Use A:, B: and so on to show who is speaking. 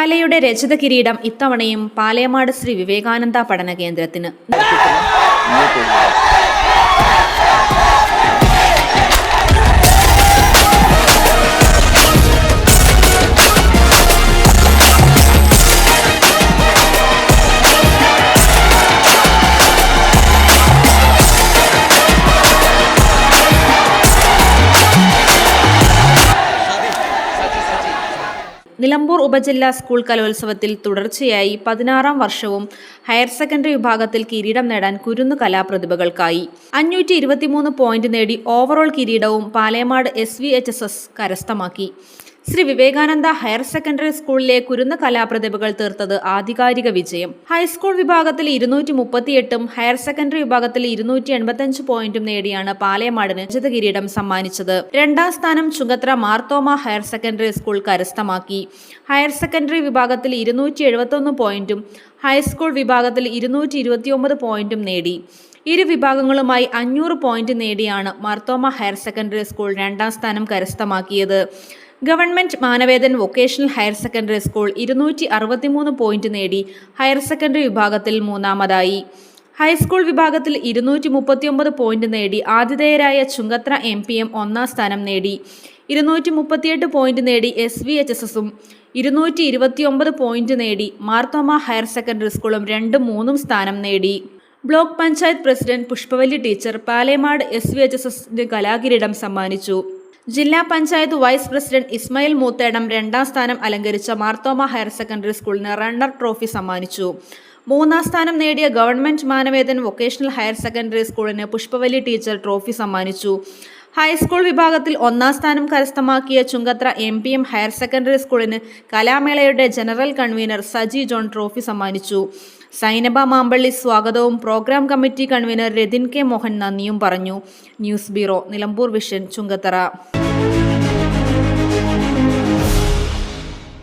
A: കലയുടെ രചിത കിരീടം ഇത്തവണയും പാലയമാട് ശ്രീ വിവേകാനന്ദ പഠന കേന്ദ്രത്തിന് നിലമ്പൂർ ഉപജില്ലാ സ്കൂൾ കലോത്സവത്തിൽ തുടർച്ചയായി പതിനാറാം വർഷവും ഹയർ സെക്കൻഡറി വിഭാഗത്തിൽ കിരീടം നേടാൻ കുരുന്നു കലാപ്രതിഭകൾക്കായി. അഞ്ഞൂറ്റി ഇരുപത്തിമൂന്ന് പോയിന്റ് നേടി ഓവറോൾ കിരീടവും Palemad S V H S S കരസ്ഥമാക്കി. ശ്രീ വിവേകാനന്ദ ഹയർ സെക്കൻഡറി സ്കൂളിലെ കുരുന്ന കലാപ്രതിഭകൾ തീർത്തത് ആധികാരിക വിജയം. ഹൈസ്കൂൾ വിഭാഗത്തിൽ ഇരുന്നൂറ്റി മുപ്പത്തിയെട്ടും ഹയർ സെക്കൻഡറി വിഭാഗത്തിൽ ഇരുന്നൂറ്റി എൺപത്തിയഞ്ച് പോയിന്റും നേടിയാണ് പാലയമാടിന് രജത കിരീടം സമ്മാനിച്ചത്. രണ്ടാം സ്ഥാനം Chungathara Marthoma higher secondary school കരസ്ഥമാക്കി. ഹയർ സെക്കൻഡറി വിഭാഗത്തിൽ ഇരുന്നൂറ്റി എഴുപത്തൊന്ന് പോയിന്റും ഹൈസ്കൂൾ വിഭാഗത്തിൽ ഇരുന്നൂറ്റി ഇരുപത്തിയൊമ്പത് പോയിന്റും നേടി. ഇരു വിഭാഗങ്ങളുമായി അഞ്ഞൂറ് പോയിന്റ് നേടിയാണ് മാർത്തോമ ഹയർ സെക്കൻഡറി സ്കൂൾ രണ്ടാം സ്ഥാനം കരസ്ഥമാക്കിയത്. Government Manavedan vocational higher secondary school ഇരുന്നൂറ്റി അറുപത്തിമൂന്ന് പോയിന്റ് നേടി ഹയർ സെക്കൻഡറി വിഭാഗത്തിൽ മൂന്നാമതായി. ഹൈസ്കൂൾ വിഭാഗത്തിൽ ഇരുന്നൂറ്റി മുപ്പത്തിയൊമ്പത് പോയിന്റ് നേടി ആതിഥേയരായ ചുങ്കത്ര എം പി എം ഒന്നാം സ്ഥാനം നേടി. ഇരുന്നൂറ്റി മുപ്പത്തിയെട്ട് പോയിന്റ് നേടി എസ് വി എച്ച് എസ് എസും ഇരുന്നൂറ്റി ഇരുപത്തിയൊമ്പത് പോയിന്റ് നേടി മാർത്തോമ ഹയർ സെക്കൻഡറി സ്കൂളും രണ്ടും മൂന്നും സ്ഥാനം നേടി. Block panchayat president Pushpavalli teacher Palemad S V H S എസിന് കലാകിരീടം സമ്മാനിച്ചു. ജില്ലാ പഞ്ചായത്ത് വൈസ് പ്രസിഡന്റ് ഇസ്മയിൽ മൂത്തേടം രണ്ടാം സ്ഥാനം അലങ്കരിച്ച മാർത്തോമ ഹയർ സെക്കൻഡറി സ്കൂളിന് റണ്ണർ ട്രോഫി സമ്മാനിച്ചു. മൂന്നാം സ്ഥാനം നേടിയ government Manavedan vocational higher secondary സ്കൂളിന് പുഷ്പവലി ടീച്ചർ ട്രോഫി സമ്മാനിച്ചു. ഹൈസ്കൂൾ വിഭാഗത്തിൽ ഒന്നാം സ്ഥാനം കരസ്ഥമാക്കിയ Chungathara M P M higher secondary സ്കൂളിന് കലാമേളയുടെ general convener Saji John trophy സമ്മാനിച്ചു. സൈനബ മാമ്പള്ളി സ്വാഗതവും programme committee convener Rathin K Mohan നന്ദിയും പറഞ്ഞു. News bureau Nilambur Vision Chungathara